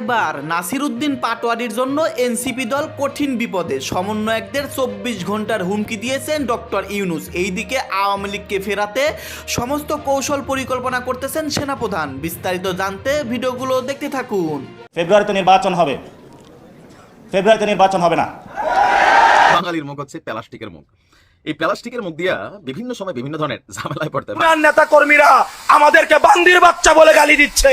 এবার নাসিরুদ্দিন পাটোয়ারির জন্য এনসিপি দল কঠিন বিপদে। সমন্বয়কদের চব্বিশ ঘণ্টার হুমকি দিয়েছেন ডক্টর ইউনুস। এইদিকে আওয়ামী লীগকে ফেরাতে সমস্ত কৌশল পরিকল্পনা করতেছেন সেনাপ্রধান। বিস্তারিত জানতে ভিডিওগুলো দেখতে থাকুন। ফেব্রুয়ারিতে নির্বাচন হবে। ফেব্রুয়ারিতে নির্বাচন হবে না। বাঙালির মুখ হচ্ছে প্লাস্টিকের মুখ। এই প্লাস্টিকের মুখ দিয়া বিভিন্ন সময় বিভিন্ন ধরনের ঝামেলায় পড়তে হয়। নেতা কর্মীরা আমাদেরকে বান্দির বাচ্চা বলে গালি দিচ্ছে।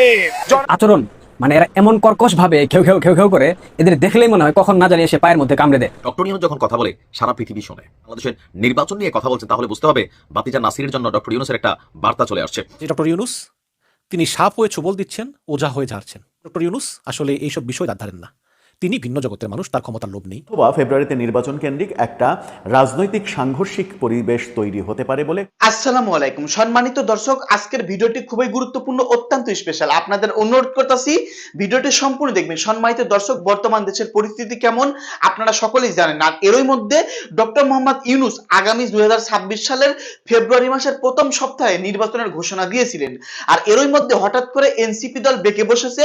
আচরণ মানে এরা এমন কর্কশ ভাবে খেউ খেউ খেউ খেউ করে এদের দেখলেই মনে হয় কখন না জানিয়ে সে পায়ের মধ্যে কামড়ে দেয়। ডক্টর ইউনুস যখন কথা বলে সারা পৃথিবী শোনে। বাংলাদেশের নির্বাচন নিয়ে কথা বলছেন তাহলে বুঝতে হবে বাতিজা নাসিরের জন্য ডক্টর ইউনুসের একটা বার্তা চলে আসছে। যে ডক্টর ইউনুস তিনি সাপ হয়ে ছোবল দিচ্ছেন ওজা হয়ে ঝাড়ছেন। ডক্টর ইউনুস আসলে এইসব বিষয় তার ধারেন না। তিনি ভিন্ন জগতের মানুষ তার ক্ষমতার লোভ নেই। অথবা ফেব্রুয়ারিতে নির্বাচন কেন্দ্রিক একটা রাজনৈতিক সাংঘর্ষিক পরিবেশ তৈরি হতে পারে বলে আসসালামু আলাইকুম। সম্মানিত দর্শক আজকের ভিডিওটি খুবই গুরুত্বপূর্ণ অত্যন্ত স্পেশাল আপনাদের অনুরোধ করতেছি ভিডিওটি সম্পূর্ণ দেখবেন। সম্মানিত দর্শক বর্তমান দেশের পরিস্থিতি কেমন? আপনারা সকলেই জানেন। আর এরই মধ্যে ডক্টর মোহাম্মদ ইউনুস আগামী দুই হাজার ছাব্বিশ সালের ফেব্রুয়ারি মাসের প্রথম সপ্তাহে নির্বাচনের ঘোষণা দিয়েছিলেন। আর এরই মধ্যে হঠাৎ করে এনসিপি দল বেঁকে বসেছে।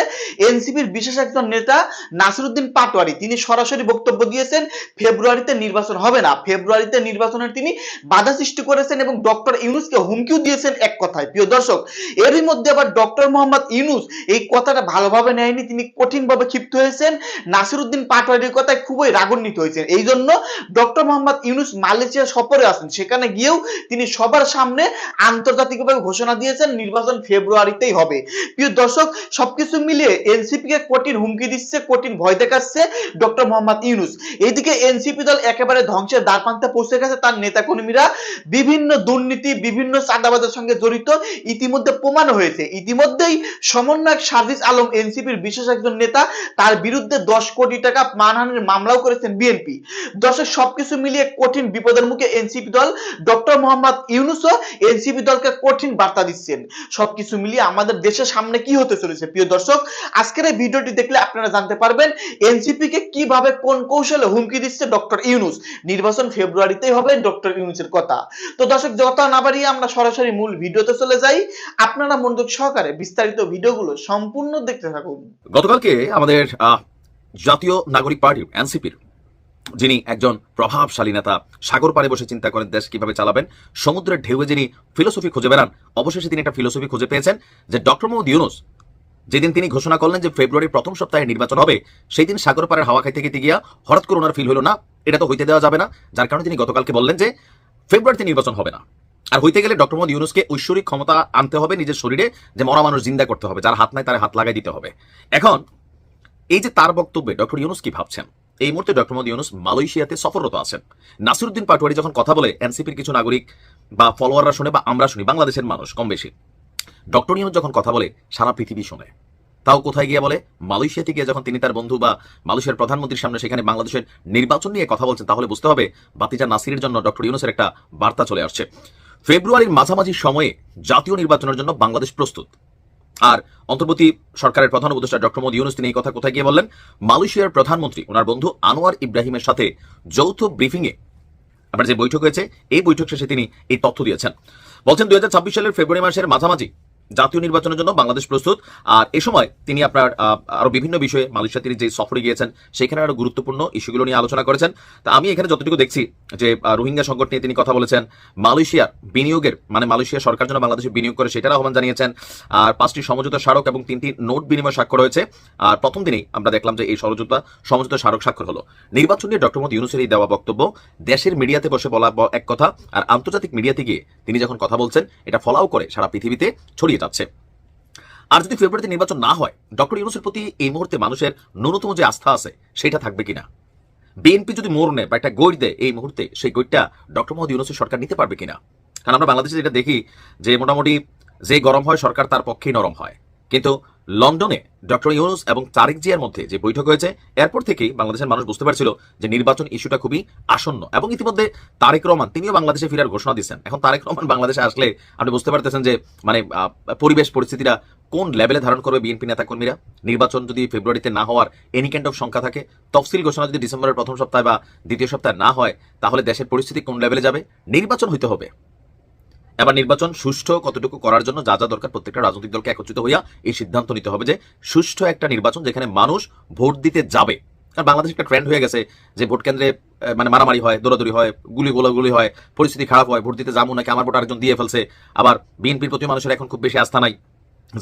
এনসিপির বিশেষ একজন নেতা নাসিরুদ্দিন পাটোয়ারি। তিনি সরাসরি বক্তব্য দিয়েছেন, ফেব্রুয়ারিতে নির্বাচন হবে না। ফেব্রুয়ারিতে নির্বাচনের তিনি বাধা সৃষ্টি করেছেন এবং ডক্টর ইউনুসকে হুমকিও দিয়েছেন এক কথায়। প্রিয় দর্শক, এরই মধ্যে আবার ডক্টর মোহাম্মদ ইউনুস এই কথাটা ভালোভাবে নেয়নি। তিনি কঠিনভাবে ক্ষিপ্ত হয়েছেন। নাসিরুদ্দিন পাটোয়ারির কথায় খুবই রাগান্বিত হয়েছেন। এই জন্য ডক্টর মোহাম্মদ ইউনুস মালয়েশিয়া সফরে আছেন। সেখানে গিয়েও তিনি সবার সামনে আন্তর্জাতিকভাবে ঘোষণা দিয়েছেন, নির্বাচন ফেব্রুয়ারিতেই হবে। প্রিয় দর্শক, সবকিছু মিলিয়ে এনসিপি কে কঠিন হুমকি দিচ্ছে, কঠিন ভয় দেখাচ্ছে ডক্টর মোহাম্মদ ইউনুস। এইদিকে এনসিপি দল একেবারে ধ্বংসের দ্বারপ্রান্তে পৌঁছে গেছে, তার নেতাকর্মীরা বিভিন্ন দুর্নীতি, বিভিন্ন চাঁদাবাজের সঙ্গে জড়িত ইতিমধ্যে প্রমাণ হয়েছে। ইতিমধ্যেই সমন্বয়ক সাজিস আলম এনসিপির বিশেষ একজন নেতা, তার বিরুদ্ধে দশ কোটি টাকা মানহানির মামলাও করেছেন বিএনপি। দর্শক সবকিছু মিলিয়ে কঠিন বিপদের মুখে এনসিপি দল ডক্টর মোহাম্মদ ইউনুসও এনসিপি দলকে কঠিন বার্তা দিচ্ছেন। সবকিছু মিলিয়ে আমাদের দেশের সামনে কি হতে চলেছে? প্রিয় দর্শক, আজকের এই ভিডিওটি দেখলে আপনারা জানতে পারবেন এনসিপি কে কীভাবে কোন কৌশলে হুমকি দিচ্ছে ডক্টর ইউনুস? নির্বাচন ফেব্রুয়ারিতেই হবে ডক্টর ইউনুসের কথা। তো দর্শক, যত না বাড়িয়ে আমরা সরাসরি মূল ভিডিওতে চলে যাই, আপনারা মনোযোগ সহকারে বিস্তারিত ভিডিওগুলো সম্পূর্ণ দেখতে থাকুন। গতকালকে আমাদের জাতীয় নাগরিক পার্টি এনসিপির, যিনি একজন প্রভাবশালী নেতা, সাগর পাড়ে বসে চিন্তা করেন দেশ কীভাবে চালাবেন, সমুদ্রের ঢেউয়ে যিনি ফিলোসফি খুঁজে বেড়ান, অবশেষে তিনি একটা ফিলোসফি খুঁজে পেয়েছেন যে ডক্টর মোহাম্মদ ইউনুস যেদিন তিনি ঘোষণা করলেন যে ফেব্রুয়ারির প্রথম সপ্তাহে নির্বাচন হবে সেই দিন সাগর পাড়ের হাওয়া খাইতে খেতে গিয়া হঠাৎ করে ওনার ফিল হলো না? এটা তো হইতে দেওয়া যাবে না। যার কারণে তিনি গতকালকে বললেন যে ফেব্রুয়ারিতে নির্বাচন হবে না। আর হইতে গেলে ডক্টর মোহাম্মদ ইউনুসকে ঐশ্বরিক ক্ষমতা আনতে হবে নিজের শরীরে, যে মরা মানুষ জিন্দা করতে হবে, যার হাত নাই তার হাত লাগাই দিতে হবে। এখন, এই যে তার বক্তব্যে ডক্টর ইউনুস কি ভাবছেন? এই মুহূর্তে ডক্টর মোহাম্মদ ইউনুস মালয়েশিয়াতে সফররত আছেন। নাসিরুদ্দিন পাটোয়ারি যখন কথা বলে, এনসিপির কিছু নাগরিক বা ফলোয়াররা শুনে বা আমরা শুনি, বাংলাদেশের মানুষ কম বেশি। ডক্টর ইউনুস যখন কথা বলে, সারা পৃথিবী শোনে। তাও কোথায় গিয়ে বলে? মালয়েশিয়াতে গিয়ে যখন তিনি তার বন্ধু বা মালয়েশিয়ার প্রধানমন্ত্রীর সামনে সেখানে বাংলাদেশের নির্বাচন নিয়ে কথা বলছেন, তাহলে বুঝতে হবে বাতিজা নাসিরের জন্য ডক্টর ইউনুসের একটা বার্তা চলে আসছে। ফেব্রুয়ারির মাঝামাঝি সময়ে জাতীয় নির্বাচনের জন্য বাংলাদেশ প্রস্তুত। আর অন্তর্বর্তী সরকারের প্রধান উপদেষ্টা ডক্টর মোদী ইউনুস, তিনি এই কথা কোথায় গিয়ে বললেন? মালয়েশিয়ার প্রধানমন্ত্রী, ওনার বন্ধু আনোয়ার ইব্রাহিমের সাথে যৌথ ব্রিফিংয়ে আবার যে বৈঠক হয়েছে, এই বৈঠক শেষে তিনি এই তথ্য দিয়েছেন। বলছেন দু হাজার ছাব্বিশ সালের ফেব্রুয়ারি মাসের মাঝামাঝি। জাতীয় নির্বাচনের জন্য বাংলাদেশ প্রস্তুত। আর এ সময় তিনি আপনার আরও বিভিন্ন বিষয়ে মালয়েশিয়া তিনি যে সফরে গিয়েছেন, সেখানে আরও গুরুত্বপূর্ণ ইস্যুগুলো নিয়ে আলোচনা করেছেন। তা আমি এখানে যতটুকু দেখছি যে রোহিঙ্গা সংকট নিয়ে তিনি কথা বলেছেন, মালয়েশিয়ার বিনিয়োগের মানে মালয়েশিয়া সরকার যেন বাংলাদেশে বিনিয়োগ করে সেটার আহ্বান জানিয়েছেন। আর পাঁচটি সমঝোতা স্মারক এবং তিনটি নোট বিনিময় স্বাক্ষর হয়েছে। আর প্রথম দিনেই আমরা দেখলাম যে এই সমঝোতা সমঝোতা স্মারক স্বাক্ষর হলো। নির্বাচন নিয়ে ডক্টর মোদী ইউনুসের এই দেওয়া বক্তব্য, দেশের মিডিয়াতে বসে বলা এক কথা, আর আন্তর্জাতিক মিডিয়াতে গিয়ে তিনি যখন কথা বলছেন, এটা ফলাও করে সারা পৃথিবীতে ছড়িয়ে যাচ্ছে। আর যদি ফেব্রুয়ারিতে নির্বাচন না হয়, ডক্টর ইউনুসের প্রতি এই মুহূর্তে মানুষের ন্যূনতম যে আস্থা আছে, সেটা থাকবে কিনা? বিএনপি যদি মোড় নেয় বা একটা গৈর দেয়, এই মুহূর্তে সেই গৈরটা ডক্টর মোহাম্মদ ইউনুসের সরকার নিতে পারবে কিনা? কারণ আমরা বাংলাদেশে যেটা দেখি যে মোটামুটি যে গরম হয়, সরকার তার পক্ষেই নরম হয়। কিন্তু লন্ডনে ডক্টর ইউনুস এবং তারেক জিয়ার মধ্যে যে বৈঠক হয়েছে, এরপর থেকেই বাংলাদেশের মানুষ বুঝতে পারছিল যে নির্বাচন ইস্যুটা খুবই আসন্ন। এবং ইতিমধ্যে তারেক রহমান, তিনিও বাংলাদেশে ফেরার ঘোষণা দিচ্ছেন এখন তারেক রহমান বাংলাদেশে আসলে আপনি বুঝতে পারতেছেন যে মানে পরিবেশ পরিস্থিতিটা কোন লেভেলে ধারণ করবে বিএনপি নেতাকর্মীরা? নির্বাচন যদি ফেব্রুয়ারিতে না হওয়ার এনি কাইন্ড অফ সংখ্যা থাকে, তফসিল ঘোষণা যদি ডিসেম্বরের প্রথম সপ্তাহে বা দ্বিতীয় সপ্তাহে না হয়, তাহলে দেশের পরিস্থিতি কোন লেভেলে যাবে? নির্বাচন হইতে হবে। এবার নির্বাচন সুষ্ঠু কতটুকু করার জন্য যা যা দরকার প্রত্যেকটা রাজনৈতিক দলকে একত্রিত হইয়া এই সিদ্ধান্ত নিতে হবে যে সুষ্ঠু একটা নির্বাচন যেখানে মানুষ ভোট দিতে যাবে। কারণ বাংলাদেশ একটা ট্রেন্ড হয়ে গেছে যে ভোট কেন্দ্রে মানে মারামারি হয়, দৌড়াদৌড়ি হয়, গুলি গোলাগুলি হয়, পরিস্থিতি খারাপ হয়, ভোট দিতে যাব নাকি আমার ভোট আরেকজন দিয়ে ফেলছে। আবার বিএনপির প্রতি মানুষের এখন খুব বেশি আস্থা নাই,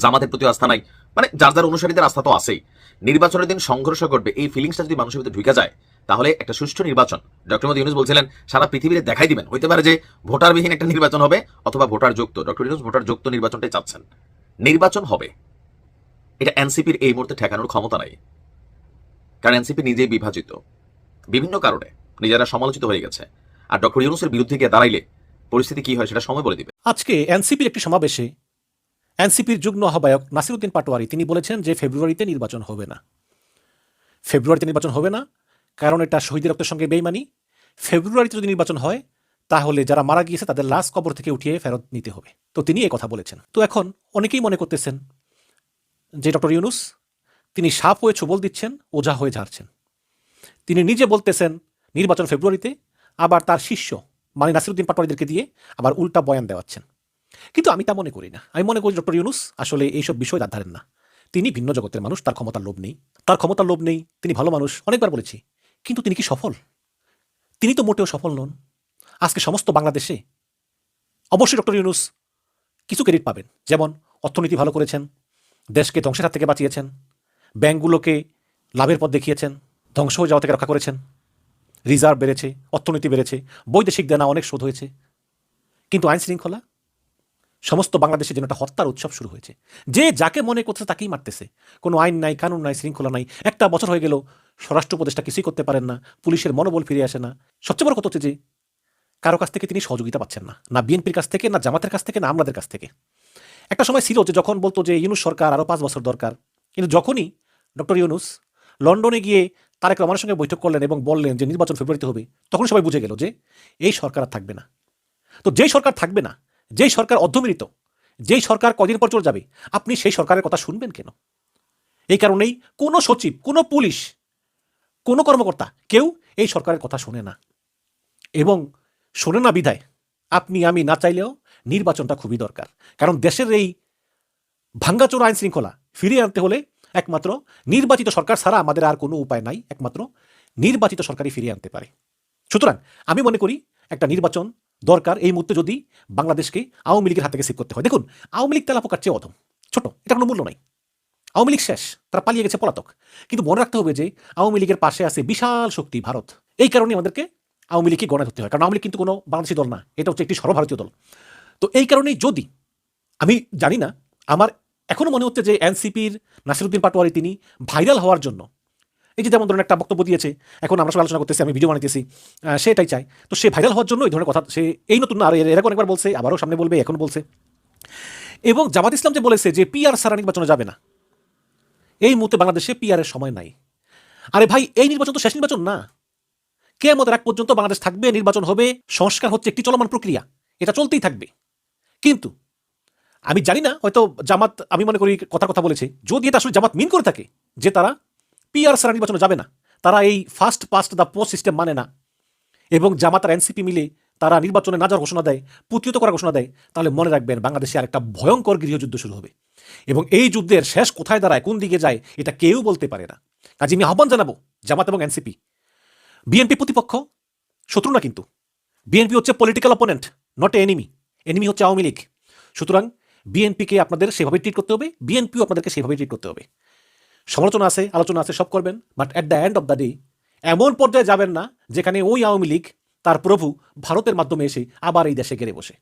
জামাতের প্রতি আস্থা নাই। মানে যার যার অনুসারীদের আস্থা তো আছেই। নির্বাচনের দিন সংঘর্ষ ঘটবে, এই ফিলিংসটা যদি মানুষের ভিতরে ঢুকে যায় তাহলে একটা সুষ্ঠু নির্বাচন। ডক্টর মোদী ইউনুস বলছিলেন, সারা পৃথিবীতে দেখাই দিবেন। হইতে পারে যে ভোটারবিহীন একটা নির্বাচন হবে অথবা ভোটার যুক্ত ডক্টর ইউনুস ভোটার যুক্ত নির্বাচনটাই চাচ্ছেন। নির্বাচন হবে। এটা এনসিপির এই মুহূর্তে ঠেকানোর ক্ষমতা নাই। কারণ এনসিপি নিজেই বিভাজিত। বিভিন্ন কারণে নিজেরা সমালোচিত হয়ে গেছে। আর ডক্টর ইউনুসের বিরুদ্ধে গিয়ে দাঁড়াইলে পরিস্থিতি কি হয় সেটা সময় বলে দিবে। আজকে এনসিপির একটি সমাবেশে এনসিপির যুগ্ম আহ্বায়ক নাসিরুদ্দিন পাটোয়ারি, তিনি বলেছেন যে ফেব্রুয়ারিতে নির্বাচন হবে না। ফেব্রুয়ারিতে নির্বাচন হবে না কারণ এটা শহীদের রক্তের সঙ্গে বেইমানি। ফেব্রুয়ারিতে যদি নির্বাচন হয়, তাহলে যারা মারা গিয়েছে তাদের লাশ কবর থেকে উঠিয়ে ফেরত নিতে হবে। তো তিনি এই কথা বলেছেন। তো এখন অনেকেই মনে করতেছেন যে ডক্টর ইউনুস, তিনি সাপ হয়ে ছবল দিচ্ছেন, ওঝা হয়ে ঝাড়ছেন। তিনি নিজে বলতেছেন নির্বাচন ফেব্রুয়ারিতে, আবার তার শিষ্য মানে নাসিরুদ্দিন পাটোয়ারিদেরকে দিয়ে আবার উল্টা বয়ান দেওয়াচ্ছেন। কিন্তু আমি তা মনে করি না। আমি মনে করি ডক্টর ইউনুস আসলে এইসব বিষয় ধারেন না। তিনি ভিন্ন জগতের মানুষ, তার ক্ষমতার লোভ নেই। তার ক্ষমতার লোভ নেই, তিনি ভালো মানুষ। অনেকবার বলেছি কিন্তু তিনি কি সফল? তিনি তো মোটেও সফল নন। আজকে সমস্ত বাংলাদেশে অবশ্যই ডক্টর ইউনুস কিছু ক্রেডিট পাবেন। যেমন, অর্থনীতি ভালো করেছেন, দেশকে ধ্বংসের হাত থেকে বাঁচিয়েছেন, ব্যাংকগুলোকে লাভের পথ দেখিয়েছেন, ধ্বংস হয়ে যাওয়া থেকে রক্ষা করেছেন রিজার্ভ বেড়েছে, অর্থনীতি বেড়েছে, বৈদেশিক দেনা অনেক শোধ হয়েছে। কিন্তু আইন শৃঙ্খলা? সমস্ত বাংলাদেশে যেন একটা হত্যার উৎসব শুরু হয়েছে। যে যাকে মনে করছে তাকেই মারতেছে। কোনো আইন নাই, কানুন নাই, শৃঙ্খলা নাই। একটা বছর হয়ে গেল স্বরাষ্ট্র উপদেষ্টা কিছুই করতে পারেন না, পুলিশের মনোবল ফিরে আসে না। সবচেয়ে বড় কথা হচ্ছে যে, কারও কাছ থেকে তিনি সহযোগিতা পাচ্ছেন না না বিএনপির কাছ থেকে, না জামাতের কাছ থেকে, না আমলাদের কাছ থেকে। একটা সময় ছিল যে যখন বলতো যে, ইউনুস সরকার আরও পাঁচ বছর দরকার, কিন্তু যখনই ডক্টর ইউনুস লন্ডনে গিয়ে তারেক রহমানের সঙ্গে বৈঠক করলেন এবং বললেন যে, নির্বাচন ফেব্রুয়ারিতে হবে তখন সবাই বুঝে গেল যে, এই সরকার আর থাকবে না। তো যেই সরকার থাকবে না, যেই সরকার অর্ধমিলিত যেই সরকার কদিন পর চলে যাবে, আপনি সেই সরকারের কথা শুনবেন কেন? এই কারণেই কোনো সচিব, কোনো পুলিশ কোনো কর্মকর্তা, কেউ এই সরকারের কথা শোনে না। এবং শোনে না বিধায় আপনি, আমি না চাইলেও নির্বাচনটা খুবই দরকার। কারণ দেশের এই ভাঙ্গাচোর আইন শৃঙ্খলা ফিরিয়ে আনতে হলে একমাত্র নির্বাচিত সরকার ছাড়া আমাদের আর কোনো উপায় নাই, একমাত্র নির্বাচিত সরকারই ফিরিয়ে আনতে পারে। সুতরাং আমি মনে করি একটা নির্বাচন দরকার। এই মুহূর্তে যদি বাংলাদেশকে আওয়ামী লীগের হাত থেকে সেভ করতে হয়। দেখুন, আওয়ামী লীগ তেলা পোকার চেয়ে অধম, ছোট, এটা কোনো মূল্য নাই। আওয়ামী লীগ শেষ, তারা পালিয়ে গেছে পলাতক। কিন্তু মনে রাখতে হবে যে আওয়ামী লীগের পাশে আছে বিশাল শক্তি ভারত। এই কারণে আমাদেরকে আওয়ামী লীগকে গণে ধরতে হয়। কারণ আওয়ামী লীগ কিন্তু কোনো বাংলাদেশি দল না, এটা হচ্ছে একটি সর্বভারতীয় দল। তো এই কারণেই যদি, আমি জানি না, আমার এখনও মনে হচ্ছে যে এনসিপির নাসিরুদ্দিন পাটোয়ারি তিনি ভাইরাল হওয়ার জন্য, এই যে যেমন ধরুন একটা বক্তব্য দিয়েছে, এখন আমরা সবাই আলোচনা করতেছি, আমি ভিডিও বানাইতেছি সেটাই চাই তো সে ভাইরাল হওয়ার জন্য এই ধরনের কথা, সে এই নতুন আর এরকম একবার বলছে, আবারও সামনে বলবে, এখন বলছে। এবং জামাত ইসলাম যে বলেছে যে পিআর সারা নির্বাচনে যাবে না এই মুহূর্তে বাংলাদেশে পিআরের সময় নাই। আরে ভাই, এই নির্বাচন তো শেষ নির্বাচন না। কে আমাদের এক পর্যন্ত বাংলাদেশ থাকবে, নির্বাচন হবে, সংস্কার হচ্ছে একটি চলমান প্রক্রিয়া। এটা চলতেই থাকবে। কিন্তু আমি জানি না, হয়তো জামাত, আমি মনে করি কথার কথা বলেছে, যদি এটা আসলে জামাত মিন করে থাকে যে তারা পিআর সারা নির্বাচনে যাবে না, তারা এই first past the post system মানে না, এবং জামাত আর এনসিপি মিলে তারা নির্বাচনে না যাওয়ার ঘোষণা দেয়, প্রতিহত করার ঘোষণা দেয়, তাহলে মনে রাখবেন বাংলাদেশে আরেকটা ভয়ঙ্কর গৃহযুদ্ধ শুরু হবে। এবং এই যুদ্ধের শেষ কোথায় দাঁড়ায়, কোন দিকে যায়, এটা কেউ বলতে পারে না। কাজে, আমি আহ্বান জানাব জামাত এবং এনসিপি। বিএনপি প্রতিপক্ষ? শত্রু না কিন্তু। বিএনপি হচ্ছে political opponent not enemy enemy হচ্ছে আওয়ামী লীগ। সুতরাং বিএনপিকে আপনাদের সেভাবে ট্রিট করতে হবে, বিএনপিও আপনাদেরকে সেভাবে ট্রিট করতে হবে। সমালোচনা আছে, আলোচনা আছে, সব করবেন but at the end of the day এমন পর্যায়ে যাবেন না যেখানে ওই আওয়ামী লীগ তার প্রভু ভারতের মাধ্যমে এসে আবার এই দেশে গেড়ে বসে।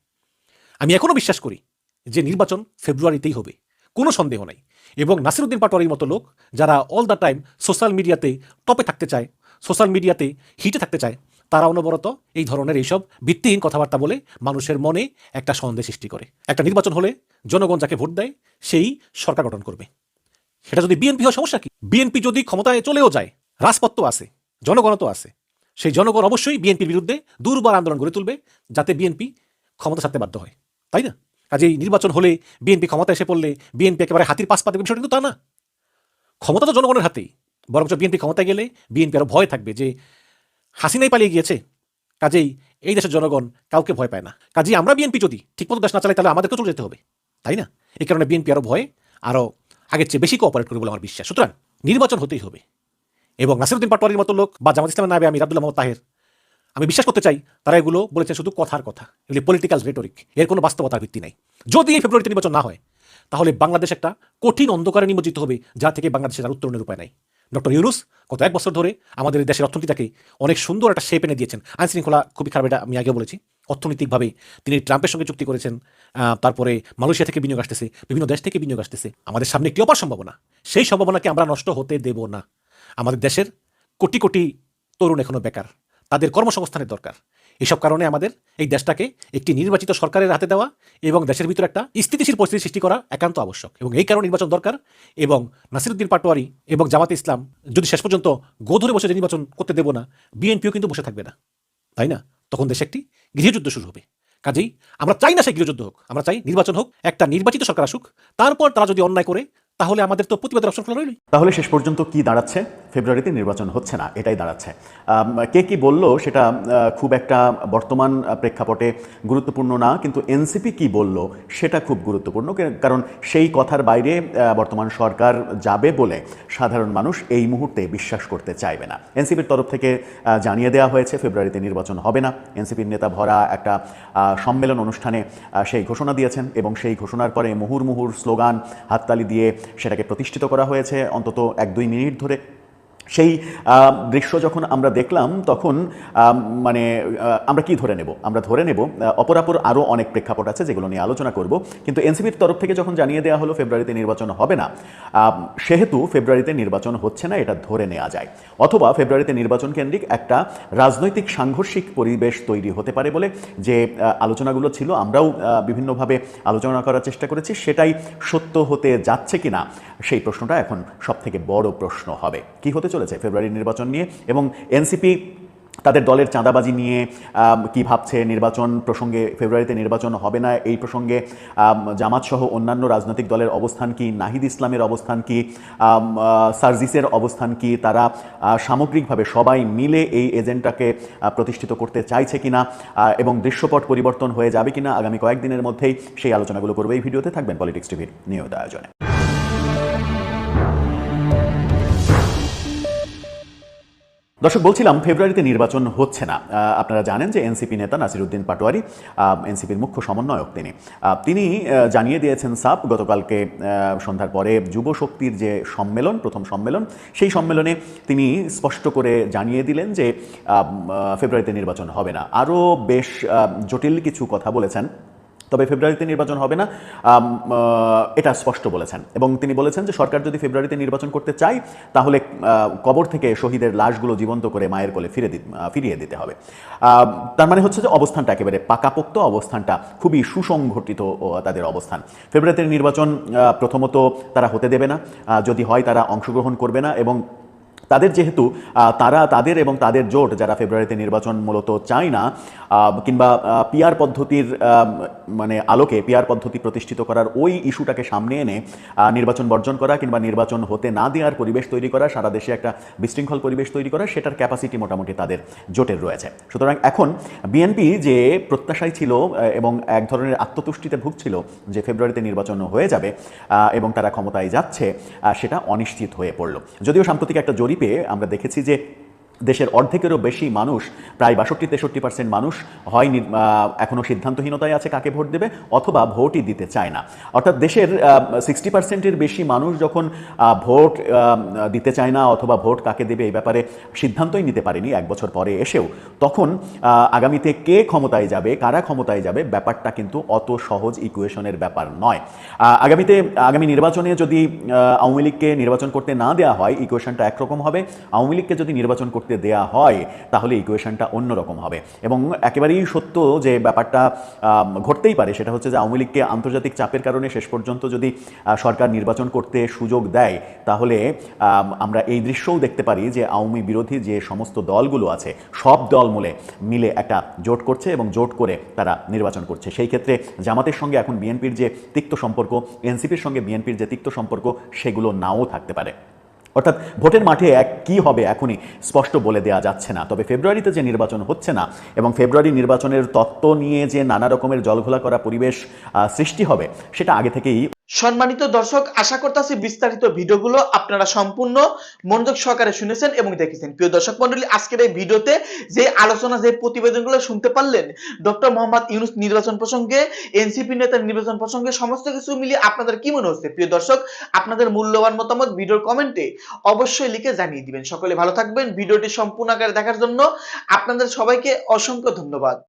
আমি এখনও বিশ্বাস করি যে নির্বাচন ফেব্রুয়ারিতেই হবে। কোনো সন্দেহ নাই। এবং নাসিরুদ্দিন পাটোয়ারির মতো লোক যারা অল দ্য টাইম সোশ্যাল মিডিয়াতে টপে থাকতে চায় সোশ্যাল মিডিয়াতে হিটে থাকতে চায় তারা অনবরত এই ধরনের এইসব ভিত্তিহীন কথাবার্তা বলে মানুষের মনে একটা সন্দেহ সৃষ্টি করে। একটা নির্বাচন হলে জনগণ যাকে ভোট দেয়, সেই সরকার গঠন করবে। সেটা যদি বিএনপি হয় সমস্যা কি? বিএনপি যদি ক্ষমতায় চলেও যায়, রাজপথ আছে, জনগণ তো আছে, সেই জনগণ অবশ্যই বিএনপির বিরুদ্ধে দুর্বার আন্দোলন গড়ে তুলবে যাতে বিএনপি ক্ষমতা ছাড়তে বাধ্য হয়। তাই না? কাজেই নির্বাচন হলে বিএনপি ক্ষমতা এসে পড়লে বিএনপি একেবারে হাতির পাশ পাতে বিষয়টা কিন্তু তা না। ক্ষমতা তো জনগণের হাতেই। বরঞ্চ বিএনপি ক্ষমতায় গেলে বিএনপি আরও ভয় থাকবে যে হাসিনাই পালিয়ে গিয়েছে। কাজেই এই দেশের জনগণ কাউকে ভয় পায় না। কাজেই আমরা বিএনপি যদি ঠিকমতো দেশ না চালাই, তাহলে আমাদেরকে চলে যেতে হবে, তাই না? এই কারণে বিএনপি আরও ভয়ে আরও আগের চেয়ে বেশি কোঅপারেট করবে বলে আমার বিশ্বাস। সুতরাং নির্বাচন হতেই হবে। এবং নাসিরুদ্দিন পাটোয়ারির মতো লোক বা জামাত ইসলামের নামে আমি আব্দুল্লাহ মোহাম্মদ তাহের আমি বিশ্বাস করতে চাই তারা এগুলো বলেছেন শুধু কথার কথা। এগুলি পলিটিক্যাল রেটরিক এর কোনো বাস্তবতার ভিত্তি নাই। যদি এই ফেব্রুয়ারিতে নির্বাচন না হয়, তাহলে বাংলাদেশ একটা কঠিন অন্ধকারে নিমজ্জিত হবে, যা থেকে বাংলাদেশের আর উত্তরণের উপায় নাই। ডক্টর ইউনুস গত এক বছর ধরে আমাদের দেশের অর্থনীতিটাকে অনেক সুন্দর একটা শেপ এনে দিয়েছেন। আইন শৃঙ্খলা খুবই খারাপ, এটা আমি আগে বলেছি। অর্থনৈতিকভাবে তিনি ট্রাম্পের সঙ্গে চুক্তি করেছেন তারপরে মালয়েশিয়া থেকে বিনিয়োগ আসতেছে, বিভিন্ন দেশ থেকে বিনিয়োগ আসতেছে। আমাদের সামনে একটি অপার সম্ভাবনা। সেই সম্ভাবনাকে আমরা নষ্ট হতে দেব না। আমাদের দেশের কোটি কোটি তরুণ এখনও বেকার। তাদের কর্মসংস্থানের দরকার। এসব কারণে আমাদের এই দেশটাকে একটি নির্বাচিত সরকারের হাতে দেওয়া এবং দেশের ভিতরে একটা স্থিতিশীল পরিস্থিতি সৃষ্টি করা একান্ত আবশ্যক। এবং এই কারণে নির্বাচন দরকার এবং নাসিরুদ্দিন পাটোয়ারি এবং জামাতে ইসলাম যদি শেষ পর্যন্ত গো ধরে বসে নির্বাচন করতে দেব না, বিএনপিও কিন্তু বসে থাকবে না। তাই না? তখন দেশে একটি গৃহযুদ্ধ শুরু হবে। কাজেই আমরা চাই না সেই গৃহযুদ্ধ হোক, আমরা চাই নির্বাচন হোক, একটা নির্বাচিত সরকার আসুক, তারপর তারা যদি অন্যায় করে তাহলে আমাদের তো প্রতিবাদের অপশন খোলা রইল তাহলে শেষ পর্যন্ত কি দাঁড়াচ্ছে? ফেব্রুয়ারিতে নির্বাচন হচ্ছে না, এটাই দাঁড়াচ্ছে। কে কি বলল সেটা খুব একটা বর্তমান প্রেক্ষাপটে গুরুত্বপূর্ণ না, কিন্তু এনসিপি কি বলল সেটা খুব গুরুত্বপূর্ণ কারণ সেই কথার বাইরে বর্তমান সরকার যাবে বলে সাধারণ মানুষ এই মুহূর্তে বিশ্বাস করতে চাইবে না। এনসিপির তরফ থেকে জানিয়ে দেওয়া হয়েছে ফেব্রুয়ারিতে নির্বাচন হবে না। এনসিপির নেতা ভরা একটা সম্মেলন অনুষ্ঠানে সেই ঘোষণা দিয়েছেন এবং সেই ঘোষণার পরে মুহুর মুহুর স্লোগান হাততালি দিয়ে সেটাকে প্রতিষ্ঠিত করা হয়েছে অন্তত এক দুই মিনিট ধরে। সেই দৃশ্য যখন আমরা দেখলাম, তখন মানে আমরা কি ধরে নেব? আমরা ধরে নেব অপরাপর আরও অনেক প্রেক্ষাপট আছে যেগুলো নিয়ে আলোচনা করব। কিন্তু এনসিপির তরফ থেকে যখন জানিয়ে দেওয়া হলো ফেব্রুয়ারিতে নির্বাচন হবে না সেহেতু ফেব্রুয়ারিতে নির্বাচন হচ্ছে না, এটা ধরে নেওয়া যায়। অথবা ফেব্রুয়ারিতে নির্বাচন কেন্দ্রিক একটা রাজনৈতিক সাংঘর্ষিক পরিবেশ তৈরি হতে পারে বলে যে আলোচনাগুলো ছিল, আমরাও বিভিন্নভাবে আলোচনা করার চেষ্টা করেছি, সেটাই সত্য হতে যাচ্ছে কিনা, সেই প্রশ্নটা এখন সব থেকে বড় প্রশ্ন হবে। কি হতে চলেছে ফেব্রুয়ারির নির্বাচন নিয়ে এবং এনসিপি তাদের দলের চাঁদাবাজি নিয়ে কি ভাবছে নির্বাচন প্রসঙ্গে, ফেব্রুয়ারিতে নির্বাচন হবে না এই প্রসঙ্গে জামাত সহ অন্যান্য রাজনৈতিক দলের অবস্থান কি, নাহিদ ইসলামের অবস্থান কি সার্জিসের অবস্থান কি, তারা সামগ্রিকভাবে সবাই মিলে এই এজেন্টটাকে প্রতিষ্ঠিত করতে চাইছে কিনা এবং দৃশ্যপট পরিবর্তন হয়ে যাবে কিনা আগামী কয়েকদিনের মধ্যেই সেই আলোচনাগুলো করবে এই ভিডিওতে, থাকবেন পলিটিক্স টিভির নিয়মিত আয়োজনে। দর্শক, বলছিলাম ফেব্রুয়ারিতে নির্বাচন হচ্ছে না। আপনারা জানেন যে এনসিপি নেতা নাসিরুদ্দিন পাটোয়ারি এনসিপির মুখ্য সমন্বয়ক তিনি। তিনি জানিয়ে দিয়েছেন সাপ গতকালকে সন্ধ্যার পরে যুব শক্তির যে সম্মেলন, প্রথম সম্মেলন, সেই সম্মেলনে তিনি স্পষ্ট করে জানিয়ে দিলেন যে ফেব্রুয়ারিতে নির্বাচন হবে না। আরও বেশ জটিল কিছু কথা বলেছেন। তবে ফেব্রুয়ারিতে নির্বাচন হবে না। এটা স্পষ্ট বলেছেন। এবং তিনি বলেছেন যে সরকার যদি ফেব্রুয়ারিতে নির্বাচন করতে চায়, তাহলে কবর থেকে শহীদের লাশগুলো জীবন্ত করে মায়ের কোলে ফিরে ফিরিয়ে দিতে হবে। তার মানে হচ্ছে যে অবস্থানটা একেবারে পাকাপোক্ত অবস্থানটা, খুবই সুসংগঠিত ও, তাদের অবস্থান। ফেব্রুয়ারিতে নির্বাচন প্রথমত তারা হতে দেবে না। যদি হয় তারা অংশগ্রহণ করবে না এবং তাদের যেহেতু তারা তাদের এবং তাদের জোট যারা ফেব্রুয়ারিতে নির্বাচন মূলত চায় না কিংবা পিয়ার পদ্ধতির মানে আলোকে পিয়ার পদ্ধতি প্রতিষ্ঠিত করার ওই ইস্যুটাকে সামনে এনে নির্বাচন বর্জন করা কিংবা নির্বাচন হতে না দেওয়ার পরিবেশ তৈরি করা, সারা দেশে একটা বিশৃঙ্খল পরিবেশ তৈরি করা, সেটার ক্যাপাসিটি মোটামুটি তাদের জোটের রয়েছে। সুতরাং এখন বিএনপি যে প্রত্যাশায় ছিল এবং এক ধরনের আত্মতুষ্টিতে ভুগছিল যে ফেব্রুয়ারিতে নির্বাচন হয়ে যাবে এবং তারা ক্ষমতায় যাচ্ছে সেটা অনিশ্চিত হয়ে পড়ল। যদিও সাম্প্রতিক একটা জরিপে আমরা দেখেছি যে দেশের অর্ধেকেরও বেশি মানুষ প্রায় বাষট্টি তেষট্টি পার্সেন্ট মানুষ হয় নির- আহ, এখনও সিদ্ধান্তহীনতায় আছে কাকে ভোট দেবে অথবা ভোটই দিতে চায় না। অর্থাৎ দেশের সিক্সটি পার্সেন্টের বেশি মানুষ যখন ভোট দিতে চায় না অথবা ভোট কাকে দেবে এই ব্যাপারে সিদ্ধান্তই নিতে পারেনি এক বছর পরে এসেও। তখন আগামীতে কে ক্ষমতায় যাবে কারা ক্ষমতায় যাবে ব্যাপারটা কিন্তু অত সহজ ইকুয়েশনের ব্যাপার নয়। আগামীতে আগামী নির্বাচনে যদি আওয়ামী লীগকে নির্বাচন করতে না দেওয়া হয় ইকুয়েশনটা একরকম হবে। আওয়ামী লীগকে যদি নির্বাচন করতে দেয়া হয়, তাহলে ইকুয়েশনটা অন্যরকম হবে। এবং একেবারেই সত্য যে ব্যাপারটা ঘটতেই পারে, সেটা হচ্ছে যে আওয়ামী লীগকে আন্তর্জাতিক চাপের কারণে শেষ পর্যন্ত যদি সরকার নির্বাচন করতে সুযোগ দেয়, তাহলে আমরা এই দৃশ্যও দেখতে পারি যে আওয়ামী বিরোধী যে সমস্ত দলগুলো আছে, সব দল মিলে মিলে একটা জোট করছে এবং জোট করে তারা নির্বাচন করছে। সেই ক্ষেত্রে জামাতের সঙ্গে এখন বিএনপির যে তিক্ত সম্পর্ক, এনসিপির সঙ্গে বিএনপির যে তিক্ত সম্পর্ক, সেগুলো নাও থাকতে পারে। অর্থাৎ ভোটের মাঠে এক কী হবে এখনই স্পষ্ট বলে দেওয়া যাচ্ছে না। তবে ফেব্রুয়ারিতে যে নির্বাচন হচ্ছে না এবং ফেব্রুয়ারি নির্বাচনের তত্ত্ব নিয়ে যে নানা রকমের জলঘোলা করা পরিবেশ সৃষ্টি হবে, সেটা আগে থেকেই সম্মানিত দর্শক, আশা করতেছি বিস্তারিত ভিডিওগুলো আপনারা সম্পূর্ণ মনোযোগ সহকারে শুনেছেন এবং দেখেছেন। প্রিয় দর্শক মন্ডলী, আজকের এই ভিডিওতে যে আলোচনা, যে প্রতিবেদনগুলো শুনতে পারলেন, ডক্টর মোহাম্মদ ইউনুস নির্বাচন প্রসঙ্গে, এনসিপি নেতার নির্বাচন প্রসঙ্গে, সমস্ত কিছু মিলিয়ে আপনাদের কি মনে হচ্ছে? প্রিয় দর্শক, আপনাদের মূল্যবান মতামত ভিডিওর কমেন্টে অবশ্যই লিখে জানিয়ে দিবেন। সকলে ভালো থাকবেন। ভিডিওটি সম্পূর্ণ আকারে দেখার জন্য আপনাদের সবাইকে অসংখ্য ধন্যবাদ।